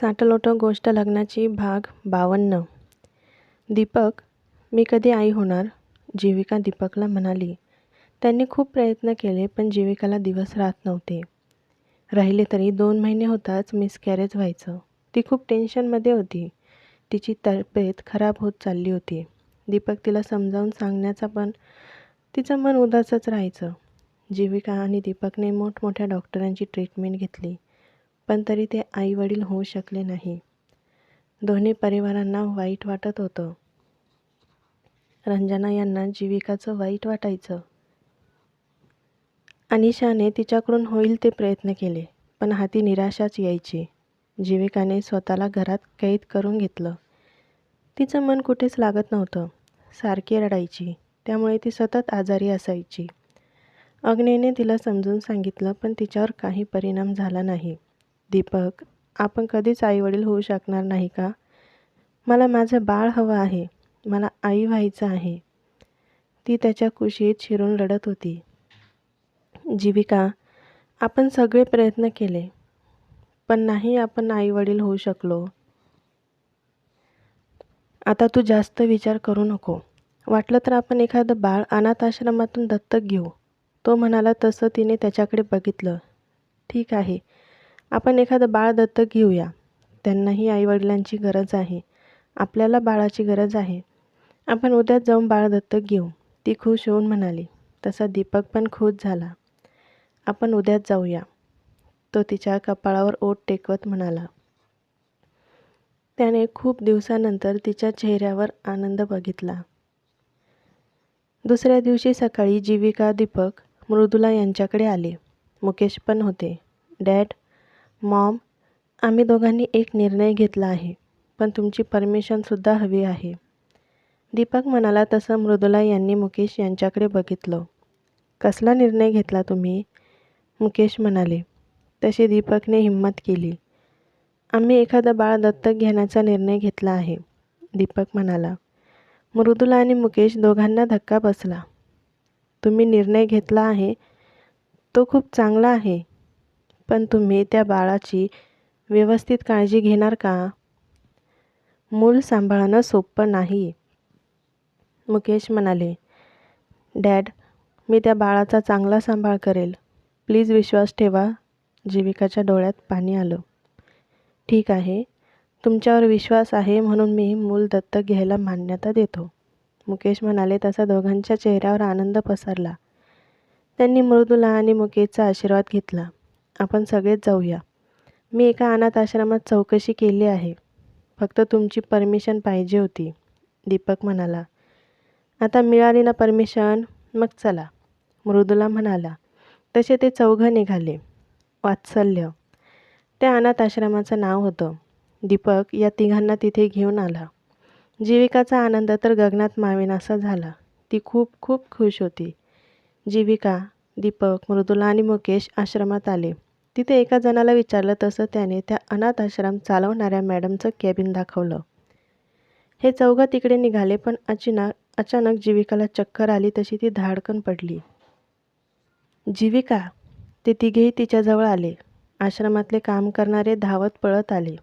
साटलोटं गोष्ट लग्नाची भाग बावन्न. दीपक मी कधी आई होणार? जीविका दीपकला म्हणाली. त्यांनी खूप प्रयत्न केले पण जीविकाला दिवस राहत नव्हते. राहिले तरी दोन महिने होताच मिसकॅरेज व्हायचं. ती खूप टेन्शनमध्ये होती. तिची तब्येत खराब होत चालली होती. दीपक तिला समजावून सांगण्याचा पण तिचं मन उदासच राहायचं. जीविका आणि दीपकने मोठमोठ्या डॉक्टरांची ट्रीटमेंट घेतली. पण तरी ते आईवडील होऊ शकले नाही. दोन्ही परिवारांना वाईट वाटत होतं. रंजना यांना जीविकाचं वाईट वाटायचं. अनिशाने तिच्याकडून होईल ते प्रयत्न केले पण हाती निराशाच यायची. जीविकाने स्वतःला घरात कैद करून घेतलं. तिचं मन कुठेच लागत नव्हतं. सारखी रडायची त्यामुळे ती सतत आजारी असायची. अग्नेने तिला समजून सांगितलं पण तिच्यावर काही परिणाम झाला नाही. दीपक आपण कधीच आईवडील होऊ शकणार नाही का? मला माझं बाळ हवं आहे. मला आई व्हायचं आहे. ती त्याच्या कुशीत शिरून रडत होती. जीविका आपण सगळे प्रयत्न केले पण नाही आपण आईवडील होऊ शकलो. आता तू जास्त विचार करू नको. वाटलं तर आपण एखादं बाळ अनाथ आश्रमातून दत्तक घेऊ. तो म्हणाला तसं तिने त्याच्याकडे बघितलं. ठीक आहे. आपण एखादं बाळ दत्तक घेऊया. त्यांनाही आईवडिलांची गरज आहे. आपल्याला बाळाची गरज आहे. आपण उद्याच जाऊन बाळ दत्तक घेऊ. ती खुश होऊन म्हणाली. तसा दीपक पण खुश झाला. आपण उद्याच जाऊया. तो तिच्या कपाळावर ओठ टेकवत म्हणाला. त्याने खूप दिवसानंतर तिच्या चेहऱ्यावर आनंद बघितला. दुसऱ्या दिवशी सकाळी जीविका दीपक मृदुला यांच्याकडे आले. मुकेश पण होते. डॅड मॉम आम्ही दोघांनी एक निर्णय घेतला आहे पण तुमची परमिशनसुद्धा हवी आहे. दीपक म्हणाला तसं मृदुला यांनी मुकेश यांच्याकडे बघितलं. कसला निर्णय घेतला तुम्ही? मुकेश म्हणाले. तशी दीपकने हिंमत केली. आम्ही एखादं बाळ दत्तक घेण्याचा निर्णय घेतला आहे दीपक म्हणाला. मृदुला आणि मुकेश दोघांना धक्का बसला. तुम्ही निर्णय घेतला आहे तो खूप चांगला आहे पण तुम्ही त्या बाळाची व्यवस्थित काळजी घेणार का? मूल सांभाळणं सोपं नाही. मुकेश म्हणाले डॅड मी त्या बाळाचा चांगला सांभाळ करेल. प्लीज विश्वास ठेवा. जीविकाच्या डोळ्यात पाणी आलं. ठीक आहे. तुमच्यावर विश्वास आहे म्हणून मी मूल दत्तक घ्यायला मान्यता देतो. मुकेश म्हणाले तसा दोघांच्या चेहऱ्यावर आनंद पसरला. त्यांनी मृदुला आणि मुकेशचा आशीर्वाद घेतला. आपण सगळेच जाऊया. मी एका अनाथ आश्रमात चौकशी केली आहे. फक्त तुमची परमिशन पाहिजे होती दीपक म्हणाला. आता मिळाली ना परमिशन? मग चला मृदुला म्हणाला. तसे ते चौघं निघाले. वात्सल्य. त्या अनाथ आश्रमाचं नाव होतं. दीपक या तिघांना तिथे घेऊन आला. जीविकाचा आनंद तर गगनात मावेनासा झाला. ती खूप खूप खुश होती. जीविका दीपक मृदुला आणि मुकेश आश्रमात आले. तिथे एका जणाला विचारलं तसं त्याने त्या अनाथ आश्रम चालवणाऱ्या मॅडमचं कॅबिन दाखवलं. हे चौघं तिकडे निघाले पण अचानक अचानक जीविकाला चक्कर आली तशी ती धाडकन पडली. जीविका ते तिघेही तिच्याजवळ आले. आश्रमातले काम करणारे धावत पळत आले.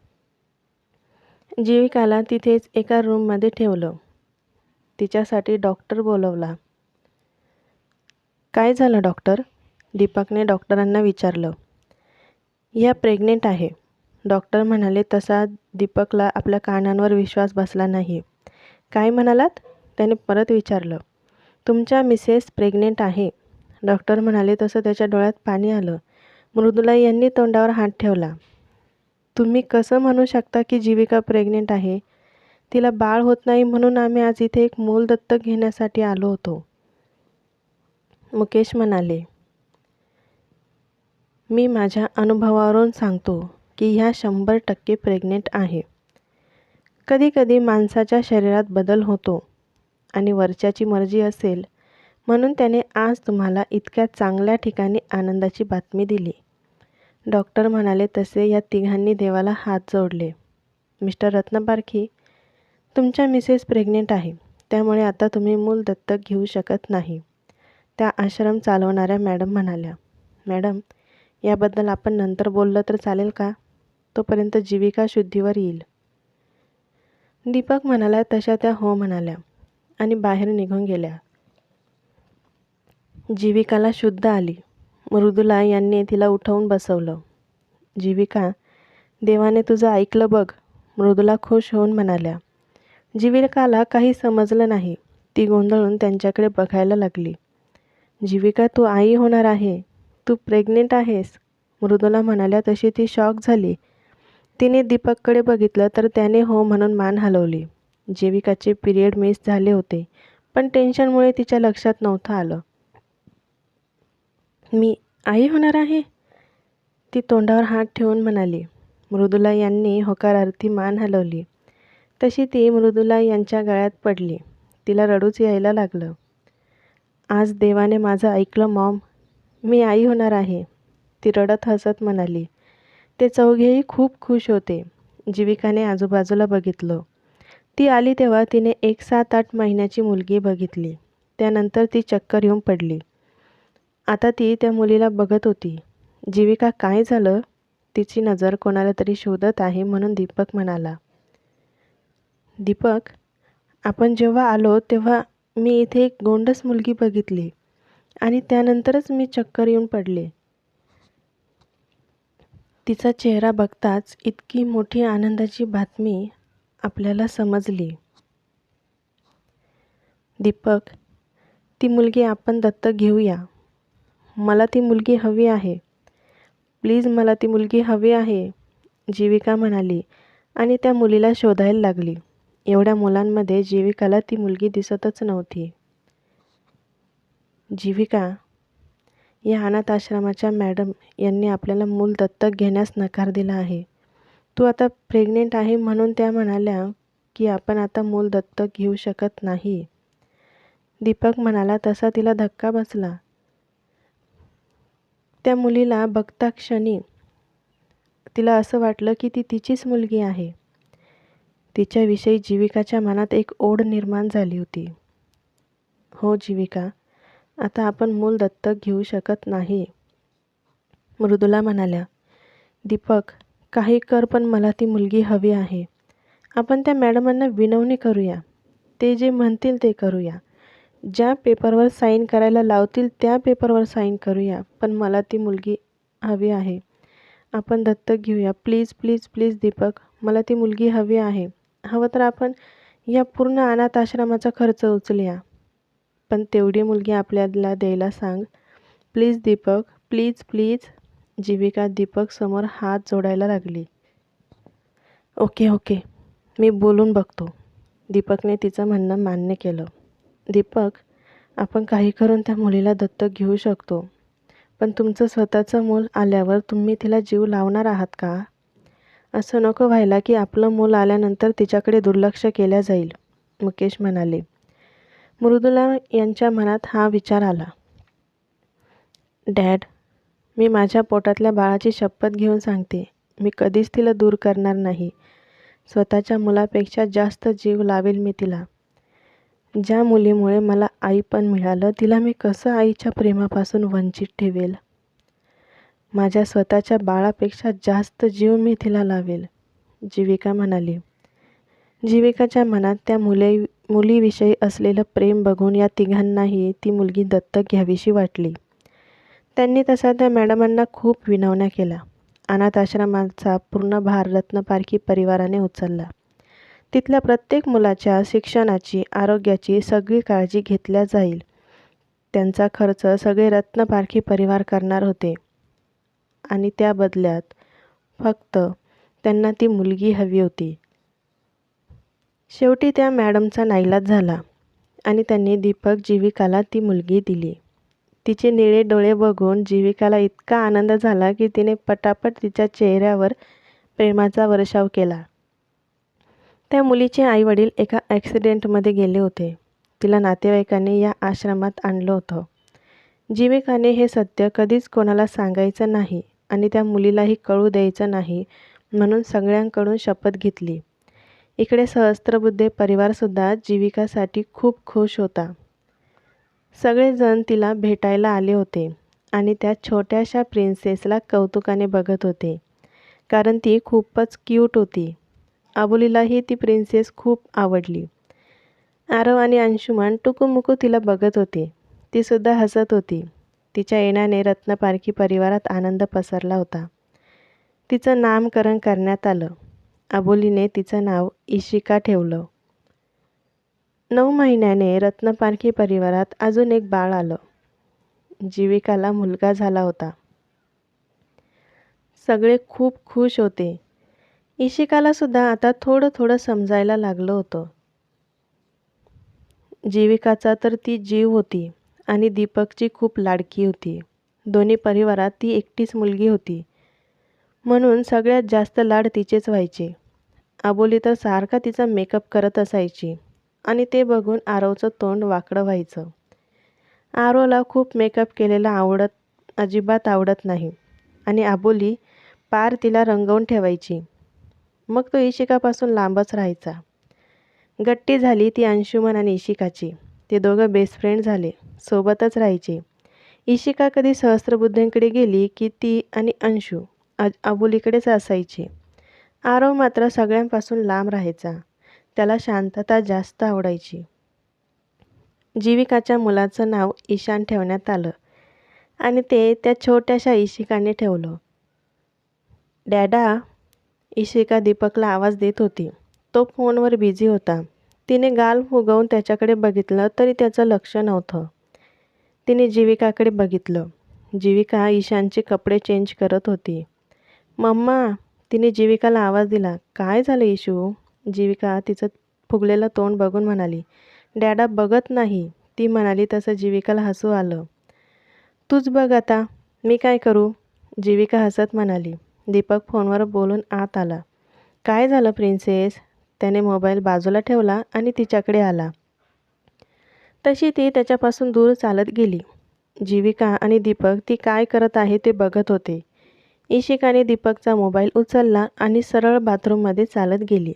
जीविकाला तिथेच एका रूममध्ये ठेवलं. तिच्यासाठी डॉक्टर बोलवला. काय झालं डॉक्टर दीपकने डॉक्टरांना विचारलं. या प्रेग्नेंट आहे. डॉक्टर म्हणाले तसा दीपकला आपल्या कानांवर विश्वास बसला नाही. काय म्हणालात? त्याने परत विचारलं. तुमच्या मिसेस प्रेग्नेंट आहे. डॉक्टर म्हणाले तसं त्याच्या डोळ्यात पाणी आलं. मृदुला यांनी तोंडावर हात ठेवला. तुम्ही कसं म्हणू शकता की जीविका प्रेग्नेंट आहे? तिला बाळ होत नाही म्हणून आम्ही आज इथे एक मूल दत्तक घेण्यासाठी आलो होतो. मुकेश म्हणाले मी माझ्या अनुभवावरून सांगतो की ह्या शंभर टक्के प्रेग्नेंट आहे. कधीकधी माणसाच्या शरीरात बदल होतो आणि वरच्याची मर्जी असेल म्हणून त्याने आज तुम्हाला इतक्या चांगल्या ठिकाणी आनंदाची बातमी दिली. डॉक्टर म्हणाले तसे या तिघांनी देवाला हात जोडले. मिस्टर रत्नपारखी तुमच्या मिसेस प्रेग्नेंट आहे त्यामुळे आता तुम्ही मूल दत्तक घेऊ शकत नाही. त्या आश्रम चालवणाऱ्या मॅडम म्हणाल्या मॅडम याबद्दल आपण नंतर बोललं तर चालेल का? तोपर्यंत जीविका शुद्धीवर येईल. दीपक म्हणाला तशा त्या हो म्हणाल्या आणि बाहेर निघून गेल्या. जीविकाला शुद्ध आली. मृदुला यांनी तिला उठवून बसवलं. जीविका देवाने तुझं ऐकलं बघ मृदुला खुश होऊन म्हणाल्या. जीविकाला काही समजलं नाही. ती गोंधळून त्यांच्याकडे बघायला लागली. जीविका तू आई होणार आहे. तू प्रेग्नेंट आहेस. मृदुला म्हणाल्या तशी ती शॉक झाली. तिने दीपककडे बघितलं तर त्याने हो म्हणून मान हलवली. जीविकाचे पिरियड मिस झाले होते पण टेन्शनमुळे तिच्या लक्षात नव्हतं आलं. मी आई होणार आहे? ती तोंडावर हात ठेवून म्हणाली. मृदुला यांनी होकारार्थी मान हलवली. तशी ती मृदुला यांच्या गळ्यात पडली. तिला रडूच यायला लागलं. आज देवाने माझं ऐकलं मॉम. मी आई होणार आहे. ती रडत हसत म्हणाली. ते चौघेही खूप खुश होते. जीविकाने आजूबाजूला बघितलं. ती आली तेव्हा तिने एक सात आठ महिन्याची मुलगी बघितली. त्यानंतर ती चक्कर येऊन पडली. आता ती त्या मुलीला बघत होती. जीविका काय झालं? तिची नजर कोणाला तरी शोधत आहे म्हणून दीपक म्हणाला. दीपक आपण जेव्हा आलो तेव्हा मी इथे एक गोंडस मुलगी बघितली. आणि त्यानंतरच मी चक्कर येऊन पडले. तिचा चेहरा बघताच इतकी मोठी आनंदाची बातमी आपल्याला समजली. दीपक ती मुलगी आपण दत्तक घेऊया. मला ती मुलगी हवी आहे. प्लीज मला ती मुलगी हवी आहे जीविका म्हणाली आणि त्या मुलीला शोधायला लागली. एवढ्या मुलांमध्ये जीविकाला ती मुलगी दिसतच नव्हती. जीविका या अनाथ आश्रमाच्या मॅडम यांनी आपल्याला मूल दत्तक घेण्यास नकार दिला आहे. तू आता प्रेग्नेंट आहे म्हणून त्या म्हणाल्या की आपण आता मूल दत्तक घेऊ शकत नाही. दीपक म्हणाला तसा तिला धक्का बसला. त्या मुलीला बघता क्षणी तिला असं वाटलं की ती तिचीच मुलगी आहे. तिच्याविषयी जीविकाच्या मनात एक ओढ निर्माण झाली होती. हो जीविका आता आपण मूल दत्तक घेऊ शकत नाही. मृदुला म्हणाल्या दीपक काही कर पण मला ती मुलगी हवी आहे. आपण त्या मॅडमांना विनवणी करूया. ते जे म्हणतील ते करूया. ज्या पेपरवर साईन करायला लावतील त्या पेपरवर साईन करूया पण मला ती मुलगी हवी आहे. आपण दत्तक घेऊया. प्लीज प्लीज प्लीज दीपक मला ती मुलगी हवी आहे. हवं तर आपण या पूर्ण अनाथ आश्रमाचा खर्च उचलूया. पण तेवढी मुलगी आपल्याला द्यायला सांग. Please Deepak please please. Jeevika Deepak समोर हात जोडायला लागली. Okay okay. मी बोलून बघतो. दीपकने तिचं म्हणणं मान्य केलं. दीपक आपण काही करून त्या मुलीला दत्तक घेऊ शकतो. पण तुमचं स्वतःचं मूल आल्यावर तुम्ही तिला जीव लावणार आहात का? असं नको व्हायला की आपलं मूल आल्यानंतर तिच्याकडे दुर्लक्ष केल्या जाईल मुकेश म्हणाले. मृदुला यांच्या मनात हा विचार आला. डॅड मी माझ्या पोटातल्या बाळाची शपथ घेऊन सांगते. मी कधीच तिला दूर करणार नाही. स्वतःच्या मुलापेक्षा जास्त जीव लावेल मी तिला. ज्या मुलीमुळे मला आई पण मिळालं तिला मी कसं आईच्या प्रेमापासून वंचित ठेवेल? माझ्या स्वतःच्या बाळापेक्षा जास्त जीव मी तिला लावेल जीविका म्हणाली. जीविकाच्या मनात त्या मुले मुलीविषयी असलेलं प्रेम बघून या तिघांनाही ती मुलगी दत्तक घ्यावीशी वाटली. त्यांनी तसा त्या मॅडमांना खूप विनवण्या केला अनाथ आश्रमाचा पूर्ण भार रत्नपारखी परिवाराने उचलला. तिथल्या प्रत्येक मुलाच्या शिक्षणाची आरोग्याची सगळी काळजी घेतल्या जाईल. त्यांचा खर्च सगळे रत्नपारखी परिवार करणार होते. आणि त्या बदल्यात फक्त त्यांना ती मुलगी हवी होती. शेवटी त्या मॅडमचा नाईलाज झाला आणि त्यांनी दीपक जीविकाला ती मुलगी दिली. तिचे निळे डोळे बघून जीविकाला इतका आनंद झाला की तिने पटापट तिच्या चेहऱ्यावर प्रेमाचा वर्षाव केला. त्या मुलीचे आईवडील एका ॲक्सिडेंटमध्ये गेले होते. तिला नातेवाईकांनी या आश्रमात आणलं होतं. जीविकाने हे सत्य कधीच कोणाला सांगायचं नाही आणि त्या मुलीलाही कळू द्यायचं नाही म्हणून सगळ्यांकडून शपथ घेतली. इकडे सहस्त्रबुद्धे परिवारसुद्धा जीविकासाठी खूप खुश होता. सगळेजण तिला भेटायला आले होते आणि त्या छोट्याशा प्रिन्सेसला कौतुकाने बघत होते. कारण ती खूपच क्यूट होती. आबोलीलाही ती प्रिन्सेस खूप आवडली. आरव आणि अंशुमन टुकूमुकू तिला बघत होते. तीसुद्धा हसत होती. तिच्या येण्याने रत्नपारखी परिवारात आनंद पसरला होता. तिचं नामकरण करण्यात आलं. अबोलीने तिचं नाव इशिका ठेवलं. नऊ महिन्याने रत्नपारखी परिवारात अजून एक बाळ आलं. जीविकाला मुलगा झाला होता. सगळे खूप खुश होते. इशिकाला सुद्धा आता थोडं थोडं समजायला लागलं होतं. जीविकाचा तर ती जीव होती आणि दीपकची खूप लाडकी होती. दोन्ही परिवारात ती एकटीच मुलगी होती. म्हणून सगळ्यात जास्त लाड तिचेच व्हायचे. आबोली तर सारखा तिचा मेकअप करत असायची आणि ते बघून आरवचं तोंड वाकडं व्हायचं. आरोला खूप मेकअप केलेला आवडत अजिबात आवडत नाही आणि आबोली पार तिला रंगवून ठेवायची. मग तो इशिकापासून लांबच राहायचा. गट्टी झाली ती अंशुमन आणि इशिकाची. ते दोघं बेस्ट फ्रेंड झाले सोबतच राहायचे. इशिका कधी सहस्त्रबुद्धींकडे गेली की ती आणि अंशू. अबोलीकडेच असायचे. आरव मात्र सगळ्यांपासून लांब राहायचा. त्याला शांतता जास्त आवडायची. जीविकाच्या मुलाचं नाव ईशान ठेवण्यात आलं आणि ते त्या छोट्याशा इशिकाने ठेवलं. डॅडा इशिका दीपकला आवाज देत होती. तो फोनवर बिझी होता. तिने गाल फुगवून त्याच्याकडे बघितलं तरी त्याचं लक्ष नव्हतं. तिने जीविकाकडे बघितलं. जीविका ईशानचे कपडे चेंज करत होती. मम्मा तिने जीविकाला आवाज दिला. काय झालं इशू जीविका तिचं फुगलेलं तोंड बघून म्हणाली. डॅडा बघत नाही. ती म्हणाली तसं जीविकाला हसू आलं. तूच बघ आता मी काय करू? जीविका हसत म्हणाली. दीपक फोनवर बोलून आत आला. काय झालं प्रिन्सेस? त्याने मोबाईल बाजूला ठेवला आणि तिच्याकडे आला. तशी ती त्याच्यापासून दूर चालत गेली. जीविका आणि दीपक ती काय करत आहे ते बघत होते. इशिकाने दीपकचा मोबाईल उचलला आणि सरळ बाथरूममध्ये चालत गेली.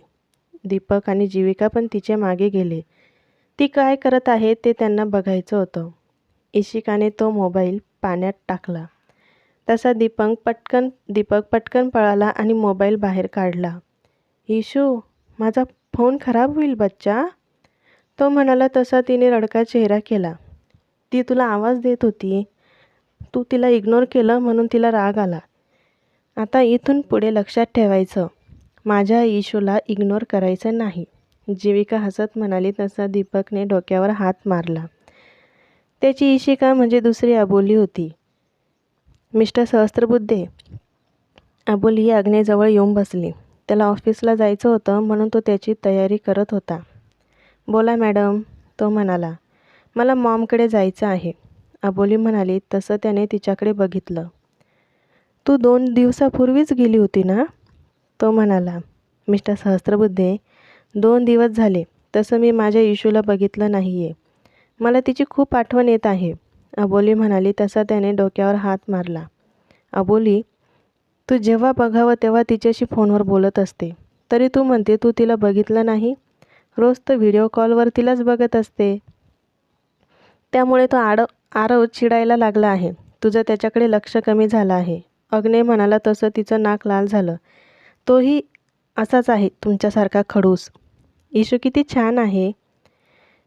दीपक आणि जीविका पण तिच्यामागे गेले. ती काय करत आहे ते त्यांना बघायचं होतं. इशिकाने तो मोबाईल पाण्यात टाकला. तसा दीपक पटकन दीपक पटकन पळाला आणि मोबाईल बाहेर काढला. इशू माझा फोन खराब होईल बच्चा? तो म्हणाला तसा तिने रडका चेहरा केला. ती तुला आवाज देत होती. तू तिला इग्नोर केलं म्हणून तिला राग आला. आता इथून पुढे लक्षात ठेवायचं. माझ्या इशूला इग्नोर करायचं नाही. जीविका हसत म्हणाली तसा दीपकने डोक्यावर हात मारला. त्याची इशिका म्हणजे दुसरी अबोली होती. मिस्टर सहस्त्रबुद्धे अबोली ही अग्नेजवळ येऊन बसली. त्याला ऑफिसला जायचं होतं म्हणून तो त्याची तयारी करत होता. बोला मॅडम तो म्हणाला. मला मॉमकडे जायचं आहे. अबोली म्हणाली तसं त्याने तिच्याकडे बघितलं. तू दोन दिवसापूर्वीच गेली होती ना? तो म्हणाला मिस्टर सहस्त्रबुद्धे दोन दिवस झाले. तसं मी माझ्या इशूला बघितलं नाही आहे मला तिची खूप आठवण येत आहे. अबोली म्हणाली तसा त्याने डोक्यावर हात मारला. अबोली तू जेव्हा बघावं तेव्हा तिच्याशी फोनवर बोलत असते. तरी तू म्हणते तू तिला बघितलं नाही? रोज तर व्हिडिओ कॉलवर तिलाच बघत असते. त्यामुळे तो आड आरव चिडायला लागला आहे. तुझं त्याच्याकडे लक्ष कमी झालं आहे. अग्ने म्हणाला तसं तिचं नाक लाल झालं. तोही असाच आहे तुमच्यासारखा खडूस. इशू किती छान आहे.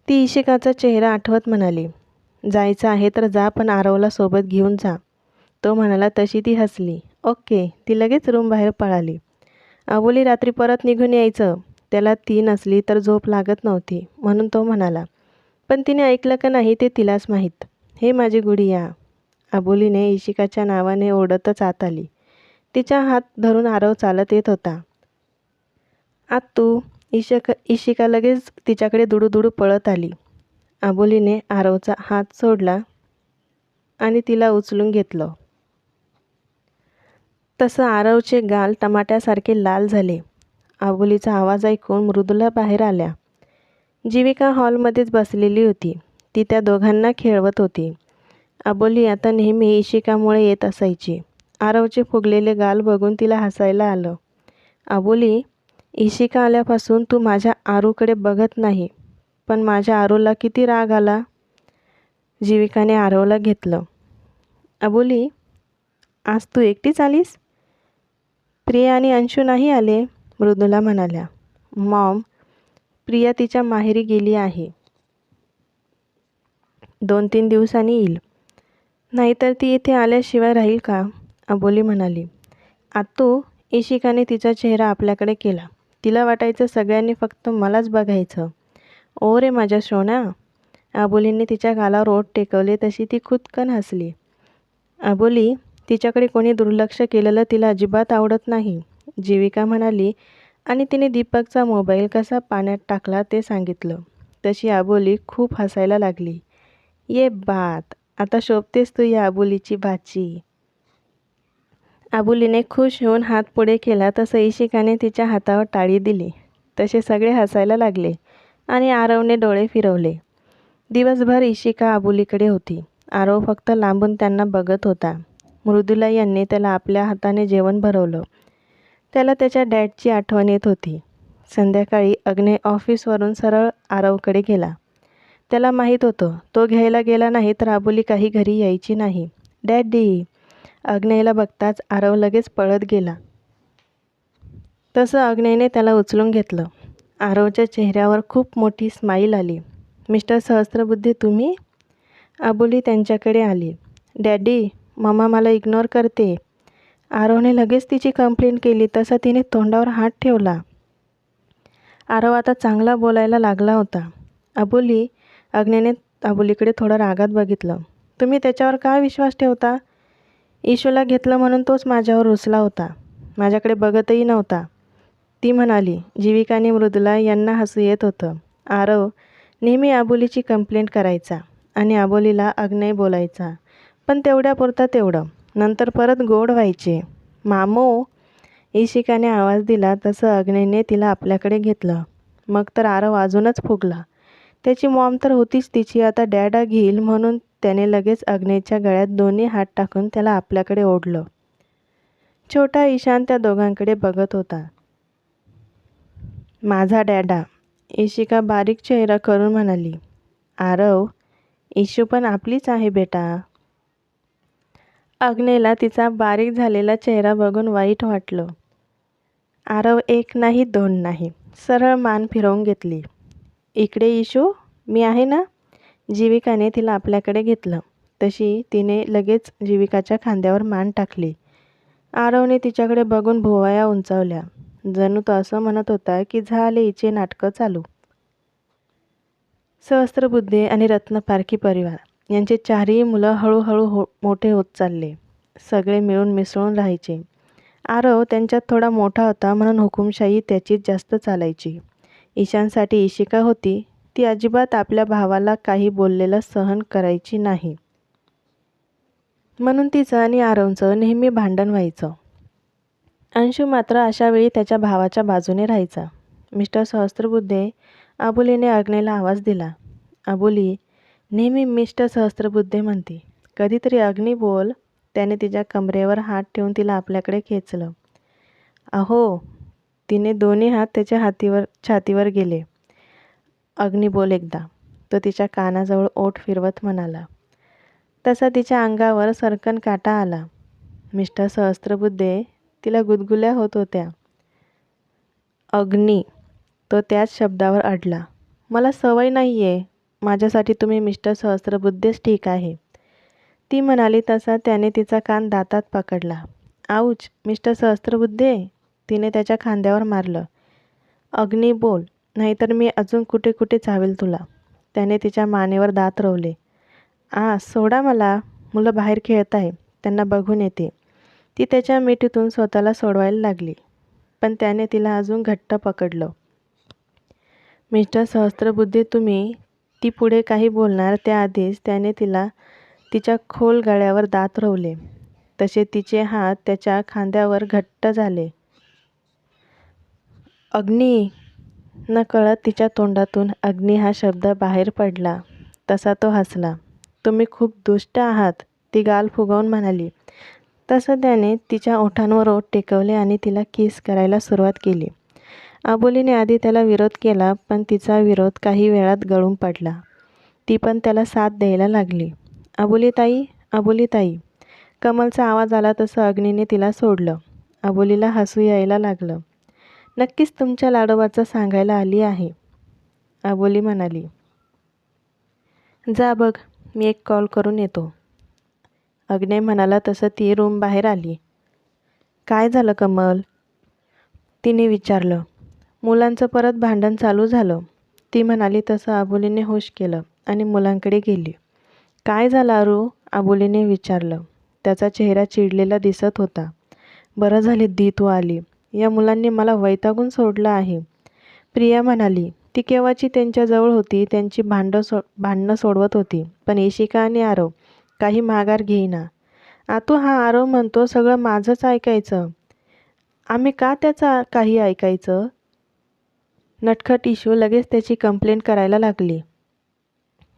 ती इशिकाचा चेहरा आठवत म्हणाली जायचं आहे तर जा पण आरवला सोबत घेऊन जा. तो म्हणाला तशी ती हसली. ओके. ती लगेच रूम बाहेर पळाली. अबोली रात्री परत निघून यायचं. त्याला ती नसली तर झोप लागत नव्हती म्हणून तो म्हणाला पण तिने ऐकलं का नाही ते तिलाच माहीत. हे माझी गुडिया अबोलीने इशिकाच्या नावाने ओढतच आत आली. तिच्या हात धरून आरव चालत येत होता. आत तू इशिका इशिका लगेच तिच्याकडे दुडूदुडू पळत आली. आबोलीने आरवचा हात सोडला आणि तिला उचलून घेतलं. तसं आरवचे गाल टमाट्यासारखे लाल झाले. आबोलीचा आवाज ऐकून मृदुला बाहेर आल्या. जीविका हॉलमध्येच बसलेली होती. ती त्या दोघांना खेळवत होती. अबोली आता नेहमी इशिकामुळे येत असायची. आरवचे फुगलेले गाल बघून तिला हसायला आलं. अबोली इशिका आल्यापासून तू माझ्या आरूकडे बघत नाही पण माझ्या आरूला किती राग आला? जीविकाने आरवला घेतलं. अबोली आज तू एकटीच आलीस? प्रिया आणि अंशू नाही आले? मृदुला म्हणाल्या. मॉम प्रिया तिच्या माहेरी गेली आहे. दोन तीन दिवसांनी येईल. नाहीतर ती इथे आल्याशिवाय राहील का? अबोली म्हणाली. आतू इशिकाने तिचा चेहरा आपल्याकडे केला. तिला वाटायचं सगळ्यांनी फक्त मलाच बघायचं. ओ रे माझ्या सोना. अबोलींनी तिच्या गालावर ओठ टेकवले तशी ती खुदकन हसली. अबोली तिच्याकडे कोणी दुर्लक्ष केलेलं तिला अजिबात आवडत नाही. जीविका म्हणाली आणि तिने दीपकचा मोबाईल कसा पाण्यात टाकला ते सांगितलं. तशी आबोली खूप हसायला लागली. ये बात आता शोभतेस तू या आबोलीची भाची. आबुलीने खुश होऊन हात पुढे केला तसं इशिकाने तिच्या हातावर टाळी दिली. तसे सगळे हसायला लागले आणि आरवने डोळे फिरवले. दिवसभर इशिका आबुलीकडे होती. आरव फक्त लांबून त्यांना बघत होता. मृदुला यांनी त्याला आपल्या हाताने जेवण भरवलं. त्याला त्याच्या डॅडची आठवण येत होती. संध्याकाळी अग्ने ऑफिसवरून सरळ आरवकडे गेला. त्याला माहीत होतं. तो घ्यायला गेला नाही तर आबुली काही घरी यायची नाही. डॅडी! अग्नेयला बघताच आरव लगेच पळत गेला. तसं अग्नेयने त्याला उचलून घेतलं. आरवच्या चेहऱ्यावर खूप मोठी स्माईल आली. मिस्टर सहस्त्रबुद्धी तुम्ही? अबोली त्यांच्याकडे आली. डॅडी मम्मा मला इग्नोर करते. आरवने लगेच तिची कंप्लेंट केली तसं तिने तोंडावर हात ठेवला. आरव आता चांगला बोलायला लागला होता. अबोली अग्नेने अबोलीकडे थोडं रागात बघितलं. तुम्ही त्याच्यावर का विश्वास ठेवता? ईशूला घेतलं म्हणून तोच माझ्यावर रुसला होता. माझ्याकडे बघतही नव्हता. ती म्हणाली जीविकाने मृदुला यांना हसू येत होतं. आरव नेहमी आबोलीची कंप्लेंट करायचा आणि आबोलीला अग्नय बोलायचा. पण तेवढ्यापुरता तेवढं. नंतर परत गोड व्हायचे. मामो! ईशिकाने आवाज दिला तसं अग्नेने तिला आपल्याकडे घेतलं. मग तर आरव अजूनच फुगला. त्याची मॉम तर होतीच तिची. आता डॅडा घेईल म्हणून त्याने लगेच अग्नेच्या गळ्यात दोन्ही हात टाकून त्याला आपल्याकडे ओढलं. छोटा ईशान त्या दोघांकडे बघत होता. माझा डॅडा इशिका बारीक चेहरा करून म्हणाली. आरव इशू पण आपलीच आहे बेटा. अग्नेला तिचा बारीक झालेला चेहरा बघून वाईट वाटलं. आरव एक नाही दोन नाही सरळ मान फिरवून घेतली. इकडे इशू मी आहे ना? जीविकाने तिला आपल्याकडे घेतलं. तशी तिने लगेच जीविकाच्या खांद्यावर मान टाकली. आरवने तिच्याकडे बघून भोवाया उंचावल्या. जणू तो असं म्हणत होता की झाले हिचे नाटकं चालू. सहस्त्रबुद्धे आणि रत्नपारखी परिवार. यांचे चारही मुलं हळूहळू हो मोठे होत चालले. सगळे मिळून मिसळून राहायचे. आरव त्यांच्यात थोडा मोठा होता म्हणून हुकुमशाही त्याचीच जास्त चालायची. ईशानसाठी इशिका होती. ती अजिबात आपल्या भावाला काही बोललेलं सहन करायची नाही. म्हणून तिचं आणि आरवचं नेहमी भांडण व्हायचं. अंशू मात्र अशावेळी त्याच्या भावाच्या बाजूने राहायचा. मिस्टर सहस्त्रबुद्धे अबुलीने अग्नेला आवाज दिला. अबोली नेहमी मिस्टर सहस्त्रबुद्धे म्हणते कधीतरी अग्नी बोल. त्याने तिच्या कमरेवर हात ठेवून तिला आपल्याकडे खेचलं. अहो तिने दोन्ही हात त्याच्या हातीवर छातीवर गेले. अग्नी बोल एकदा. तो तिच्या कानाजवळ ओठ फिरवत म्हणाला. तसा तिच्या अंगावर सरकन काटा आला. मिस्टर सहस्त्रबुद्धे तिला गुदगुल्या होत होत्या. अग्नी तो त्याच शब्दावर अडला. मला सवय नाही आहे माझ्यासाठी तुम्ही मिस्टर सहस्त्रबुद्धेच ठीक आहे. ती म्हणाली तसा त्याने तिचा कान दातात पकडला. Ouch mister Sahasrabuddhe! तिने त्याच्या खांद्यावर मारलं. अग्नी बोल नाहीतर मी अजून कुठे कुठे चावेल तुला. त्याने तिच्या मानेवर दात रोवले. आ सोडा मला. मुलं बाहेर खेळत आहे. त्यांना बघून येते. ती त्याच्या मिठीतून स्वतःला सोडवायला लागली. पण त्याने तिला अजून घट्ट पकडलं. मिस्टर सहस्त्रबुद्धी तुम्ही ती पुढे काही बोलणार त्याआधीच त्याने तिला तिच्या खोल गळ्यावर दात रोवले. तसे तिचे हात त्याच्या खांद्यावर घट्ट झाले. अग्नी. न कळत तिच्या तोंडातून अग्नी हा शब्द बाहेर पडला. तसा तो हसला. तुम्ही खूप दुष्ट आहात ती गाल फुगवून म्हणाली. तसं त्याने तिच्या ओठांवर ओठ टेकवले आणि तिला किस करायला सुरुवात केली. अबोलीने आधी त्याला विरोध केला पण तिचा विरोध काही वेळात गळून पडला. ती पण त्याला साथ द्यायला लागली. अबोलीताई अबोलीताई कमलचा आवाज आला तसं अग्नीने तिला सोडलं. अबोलीला हसू यायला लागलं. नक्कीच तुमच्या लाडोबाचा सांगायला आली आहे. अबोली म्हणाली जा बघ मी एक कॉल करून येतो. अग्नय म्हणाला तसं ती रूम बाहेर आली. काय झालं कमल? तिने विचारलं. मुलांचं परत भांडण चालू झालं. ती म्हणाली तसं आबोलीने होश केलं आणि मुलांकडे गेली. काय झालं अरू आबोलीने विचारलं. त्याचा चेहरा चिडलेला दिसत होता. बरं झाली दी तू आली. या मुलांनी मला वैतागून सोडलं आहे. प्रिया म्हणाली ती केव्हाची त्यांच्याजवळ होती त्यांची भांडं सो भांडणं सोडवत होती. पण इशिका आणि आरव काही माघार घेईना. आतू हा आरव म्हणतो सगळं माझंच ऐकायचं. आम्ही का त्याचा काही ऐकायचं? नटखट इशू लगेच त्याची कंप्लेंट करायला लागली.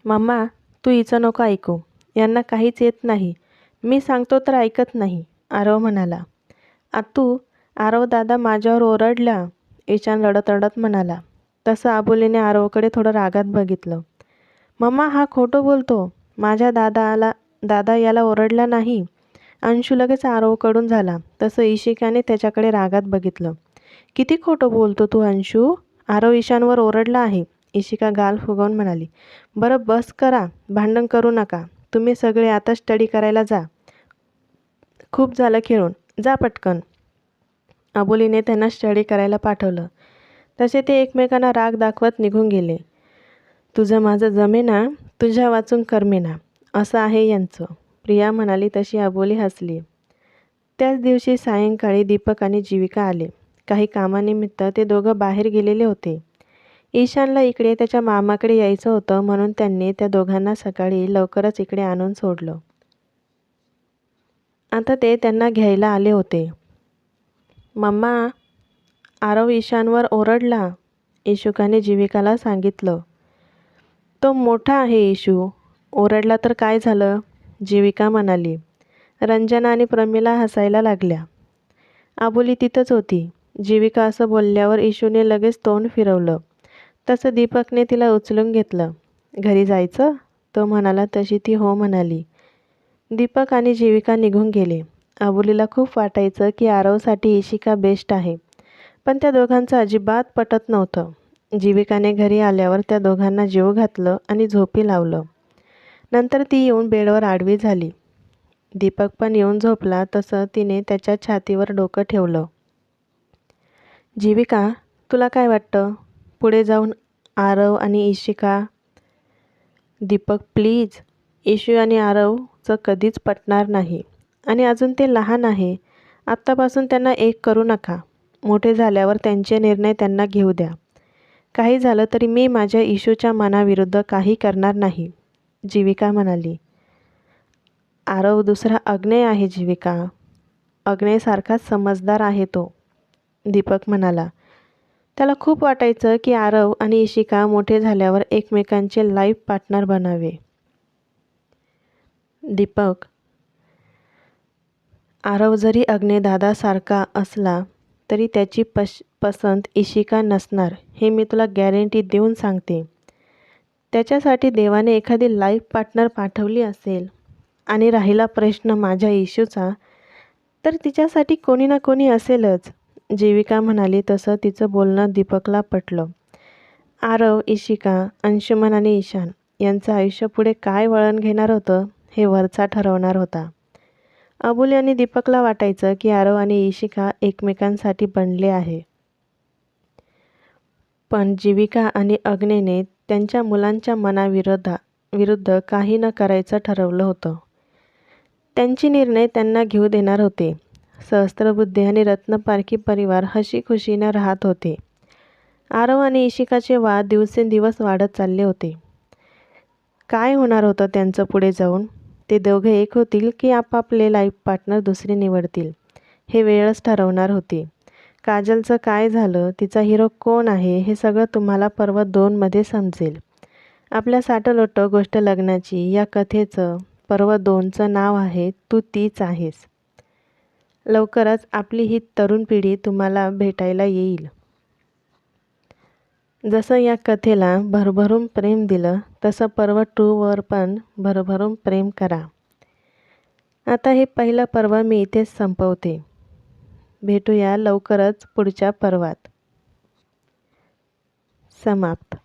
मम्मा तू हिचं नको ऐकू. यांना काहीच येत नाही. मी सांगतो तर ऐकत नाही आरव म्हणाला. आतू आरव दादा माझ्यावर ओरडला ईशान रडत रडत म्हणाला. तसं आबोलीने आरवकडे थोडं रागात बघितलं. मम्मा हा खोटं बोलतो. माझ्या दादाला दादा याला ओरडला नाही. अंशू लगेच आरवकडून झाला. तसं इशिकाने त्याच्याकडे रागात बघितलं. किती खोटं बोलतो तू अंशू? आरव ईशानवर ओरडला आहे. इशिका गाल फुगवून म्हणाली. बरं बस करा. भांडण करू नका. तुम्ही सगळे आता स्टडी करायला जा. खूप झालं खेळून. जा पटकन. अबोलीने त्यांना स्टडी करायला पाठवलं. तसे ते एकमेकांना राग दाखवत निघून गेले. तुझं माझं जमेना तुझ्या वाचून करमेना असं आहे यांचं. प्रिया म्हणाली तशी अबोली हसली. त्याच दिवशी सायंकाळी दीपक आणि जीविका आले. काही कामानिमित्त ते दोघं बाहेर गेलेले होते. ईशानला इकडे त्याच्या मामाकडे यायचं होतं म्हणून त्यांनी त्या दोघांना सकाळी लवकरच इकडे आणून सोडलं. आता ते त्यांना घ्यायला आले होते. मम्मा आरव ईशानवर ओरडला. इशुकाने जीविकाला सांगितलं. तो मोठा आहे इशू ओरडला तर काय झालं? जीविका म्हणाली. रंजना आणि प्रमिला हसायला लागल्या. आबोली तिथंच होती. जीविका असं बोलल्यावर इशूने लगेच तोंड फिरवलं. तसं दीपकने तिला उचलून घेतलं. घरी जायचं? तो म्हणाला. तशी ती हो म्हणाली. दीपक आणि जीविका निघून गेले. अबोलीला खूप वाटायचं की आरवसाठी इशिका बेस्ट आहे. पण त्या दोघांचं अजिबात पटत नव्हतं. जीविकाने घरी आल्यावर त्या दोघांना जीव घातलं आणि झोपी लावलं. नंतर ती येऊन बेडवर आडवी झाली. दीपक पण येऊन झोपला तसं तिने त्याच्या छातीवर डोकं ठेवलं. जीविका तुला काय वाटतं? पुढे जाऊन आरव आणि इशिका. दीपक प्लीज इशू आणि आरवचं कधीच पटणार नाही. आणि अजून ते लहान आहे. आत्तापासून त्यांना एक करू नका. मोठे झाल्यावर त्यांचे निर्णय त्यांना घेऊ द्या. काही झालं तरी मी माझ्या इशूच्या मनाविरुद्ध काही करणार नाही जीविका म्हणाली. आरव दुसरा अग्नेय आहे जीविका. अग्नेयसारखाच समजदार आहे तो दीपक म्हणाला. त्याला खूप वाटायचं की आरव आणि इशिका मोठे झाल्यावर एकमेकांचे लाईफ पार्टनर बनावे. दीपक आरव जरी अग्नेदादासारखा असला तरी त्याची पश पसंत इशिका नसणार हे मी तुला गॅरंटी देऊन सांगते. त्याच्यासाठी देवाने एखादी लाईफ पार्टनर पाठवली असेल आणि राहिला प्रश्न माझ्या इशूचा तर तिच्यासाठी कोणी ना कोणी असेलच. जीविका म्हणाली तसं तिचं बोलणं दीपकला पटलं. आरव इशिका अंशुमन आणि ईशान यांचं आयुष्य पुढे काय वळण घेणार होतं हे वरचा ठरवणार होता. अबुल आणि दीपकला वाटायचं की आरव आणि इशिका एकमेकांसाठी बनले आहे. पण जीविका आणि अग्नेने त्यांच्या मुलांच्या मनाविरोधा विरुद्ध काही न करायचं ठरवलं होतं. त्यांची निर्णय त्यांना घेऊ देणार होते. सहस्त्रबुद्धी आणि रत्नपारखी परिवार हशीखुशीनं राहत होते. आरव आणि इशिकाचे वाद दिवसेंदिवस वाढत चालले होते. काय होणार होतं त्यांचं पुढे जाऊन? ते दोघे एक होतील की आपापले लाईफ पार्टनर दुसरे निवडतील हे वेळच ठरवणार होती. काजलचं काय झालं तिचा हिरो कोण आहे हे सगळं तुम्हाला पर्व दोनमध्ये समजेल. आपल्या साठलोट गोष्ट लग्नाची या कथेचं पर्व दोनचं नाव आहे तू तीच आहेस. लवकरच आपली ही तरुण पिढी तुम्हाला भेटायला येईल. जसं या कथेला भरभरून प्रेम दिलं तसं पर्व टूवर पण भरभरून प्रेम करा. आता हे पहिलं पर्व मी इथेच संपवते. भेटूया लवकरच पुढच्या पर्वात. समाप्त.